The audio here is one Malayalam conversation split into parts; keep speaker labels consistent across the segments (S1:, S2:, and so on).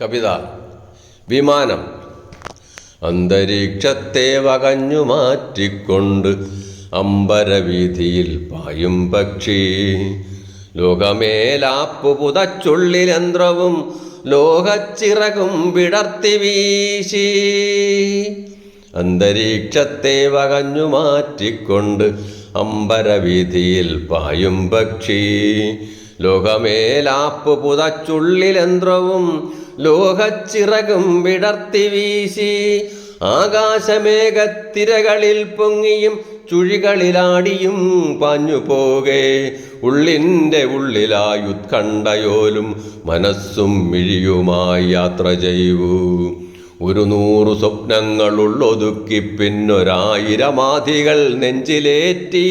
S1: കവിത വിമാനം. അന്തരീക്ഷത്തെ വകഞ്ഞു മാറ്റിക്കൊണ്ട് അമ്പരവീതിയിൽ പായും പക്ഷി. ലോകമേലാപ്പു പുതച്ചുള്ളിലന്ത്രവും ലോകച്ചിറകും വിടർത്തി വീശി. അന്തരീക്ഷത്തെ വകഞ്ഞു മാറ്റിക്കൊണ്ട് അമ്പരവീതിയിൽ പായും പക്ഷി. ലോകമേലാപ്പ് പുതച്ചുള്ളിലന്ത്രവും ലോഹച്ചിറകും വിടർത്തി വീശി. ആകാശമേഘത്തിരകളിൽ പൊങ്ങിയും ചുഴികളിലാടിയും പാഞ്ഞു പോകെ. ഉള്ളിന്റെ ഉള്ളിലായുത്കണ്ഠയോലും മനസ്സും മിഴിയുമായി യാത്ര ചെയ്യൂ ഒരു നൂറ് സ്വപ്നങ്ങളുള്ളൊതുക്കി പിന്നൊരായിരമാധികൾ നെഞ്ചിലേറ്റി.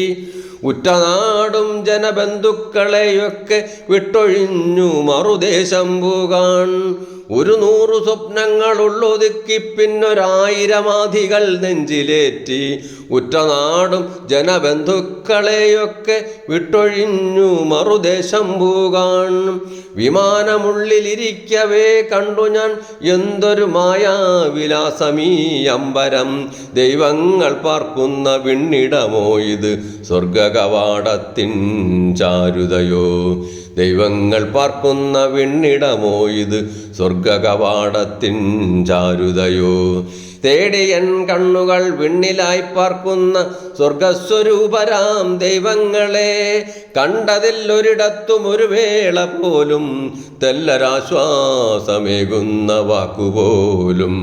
S1: ഉറ്റനാടും ജനബന്ധുക്കളെയൊക്കെ വിട്ടൊഴിഞ്ഞു മറുദേശം പോകാൻ. ഒരു നൂറു സ്വപ്നങ്ങളുള്ളൊതുക്കി പിന്നൊരായിരമാധികൾ നെഞ്ചിലേറ്റി. ഉറ്റനാടും ജനബന്ധുക്കളെയൊക്കെ വിട്ടൊഴിഞ്ഞു മറുദേശം പോകാൻ. വിമാനമുള്ളിലിരിക്കവേ കണ്ടു ഞാൻ എന്തൊരു മായാവിലാസമീ അമ്പരം. ദൈവങ്ങൾ പാർക്കുന്ന വിണ്ണിടമോ ഇത്? സ്വർഗകവാടത്തിൻ ചാരുതയോ? ദൈവങ്ങൾ പാർക്കുന്ന വിണ്ണിടമോ ഇത് സ്വർഗകവാടത്തിൻ ചാരുതയോ? തേടിയൻ കണ്ണുകൾ വിണ്ണിലായി പാർക്കുന്ന സ്വർഗസ്വരൂപരാം ദൈവങ്ങളെ കണ്ടതിൽ ഒരിടത്തും ഒരു വേള പോലും തെല്ലരാശ്വാസമേകുന്ന വാക്കുപോലും.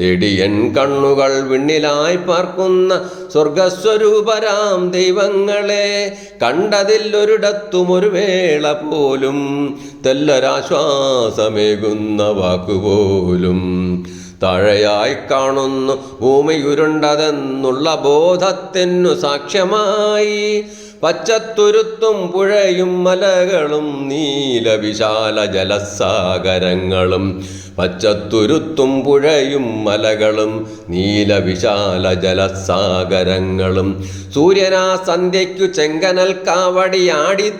S1: തേടിയൻ കണ്ണുകൾ വിണ്ണിലായി പാർക്കുന്ന സ്വർഗസ്വരൂപരാം ദൈവങ്ങളെ കണ്ടതിൽ ഒരിടത്തും ഒരു വേള പോലും തെല്ലരാശ്വാസമേകുന്ന വാക്കുപോലും. താഴെയായി കാണുന്നു. ഭൂമിയുരുണ്ടതെന്നുള്ള ബോധത്തിനു സാക്ഷ്യമായി. പച്ചത്തുരുത്തും പുഴയും മലകളും നീലവിശാല ജലസാഗരങ്ങളും. പച്ചത്തുരുത്തും പുഴയും മലകളും നീലവിശാല ജലസാഗരങ്ങളും. സൂര്യനാ സന്ധ്യയ്ക്കു ചെങ്കനൽ കാവടി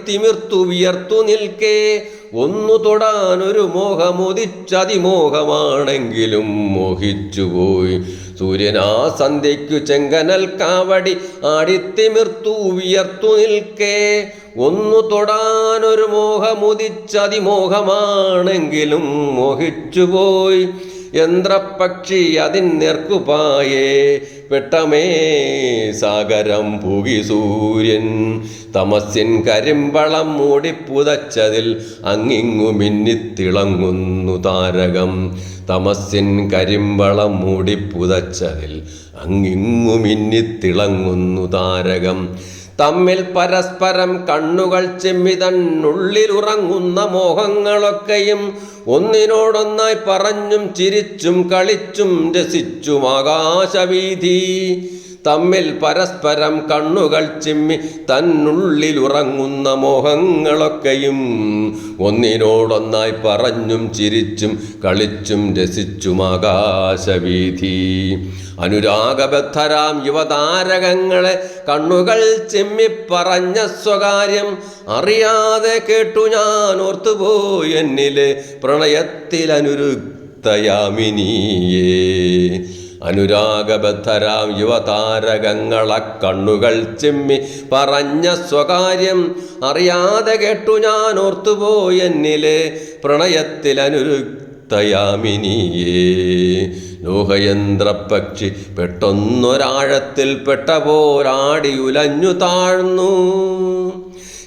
S1: തിമിർത്തു വിയർത്തു നിൽക്കേ. ഒന്നു തൊടാനൊരു മോഹമുദിച്ചതിമോഹമാണെങ്കിലും മോഹിച്ചുപോയി. സൂര്യനാ സന്ധ്യയ്ക്കു ചെങ്കനൽ കാവടി ആടിത്തിമിർത്തു ഉയർത്തു നിൽക്കേ. ഒന്നു തൊടാനൊരു മോഹമുദിച്ചതിമോഹമാണെങ്കിലും മോഹിച്ചുപോയി. യന്ത്രപ്പക്ഷി അതിൻ നേർക്കുപായേ. പെട്ടമേ സാഗരം പുകി സൂര്യൻ. തമസ്യൻ കരിമ്പളം മൂടിപ്പുതച്ചതിൽ അങ്ങിങ്ങു മിന്നിത്തിളങ്ങുന്നു താരകം. തമസ്യൻ കരിമ്പളം മൂടിപ്പുതച്ചതിൽ അങ്ങിങ്ങു മിന്നിത്തിളങ്ങുന്നു താരകം. തമ്മിൽ പരസ്പരം കണ്ണുകൾ ചെമ്മിതൻ ഉള്ളിലുറങ്ങുന്ന മോഹങ്ങളൊക്കെയും ഒന്നിനോടൊന്നായി പറഞ്ഞും ചിരിച്ചും കളിച്ചും രസിച്ചും ആകാശവീതി തമ്മിൽ പരസ്പരം കണ്ണുകൾ ചിമ്മി തന്നുള്ളിലുറങ്ങുന്ന മോഹങ്ങളൊക്കെയും ഒന്നിനോടൊന്നായി പറഞ്ഞും ചിരിച്ചും കളിച്ചും രസിച്ചും ആകാശവീതി അനുരാഗബദ്ധരാം യുവതാരകങ്ങളെ കണ്ണുകൾ ചെമ്മി പറഞ്ഞ സ്വകാര്യം അറിയാതെ കേട്ടു ഞാൻ ഓർത്തുപോയി എന്നിലെ പ്രണയത്തിലനുരുക്തയാമിനിയേ. അനുരാഗബദ്ധരാം യുവതാരകങ്ങളെ കണ്ണുകൾ ചിമ്മി പറഞ്ഞ സ്വകാര്യം അറിയാതെ കേട്ടു ഞാൻ ഓർത്തുപോയി എന്നിലെ പ്രണയത്തിലനുരുക്തയാമിനിയേ. ലോഹയന്ത്രപ്പക്ഷി പെട്ടൊന്നൊരാഴത്തിൽ പെട്ട പോരാടി ഉലഞ്ഞു താഴ്ന്നു.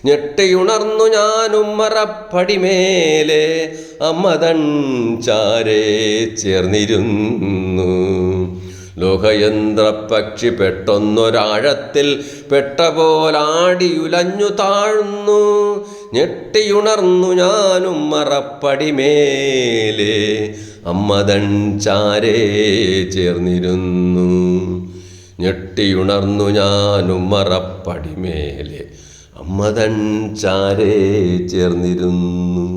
S1: ഞെട്ടിയുണർന്നു ഞാൻ ഉമ്മറപ്പടിമേലെ അമ്മതൻ ചാരേ ചേർന്നിരുന്നു. ലോകയന്ത്രപ്പക്ഷി പെട്ടൊന്നൊരാഴത്തിൽ പെട്ട പോലാടിയുലഞ്ഞു താഴ്ന്നു. ഞെട്ടിയുണർന്നു ഞാനും മറപ്പടിമേലെ. അമ്മതൻ ചാരേ ചേർന്നിരുന്നു. ഞെട്ടിയുണർന്നു ഞാനും മറപ്പടിമേലെ. അമ്മതൻ ചാരേ ചേർന്നിരുന്നു.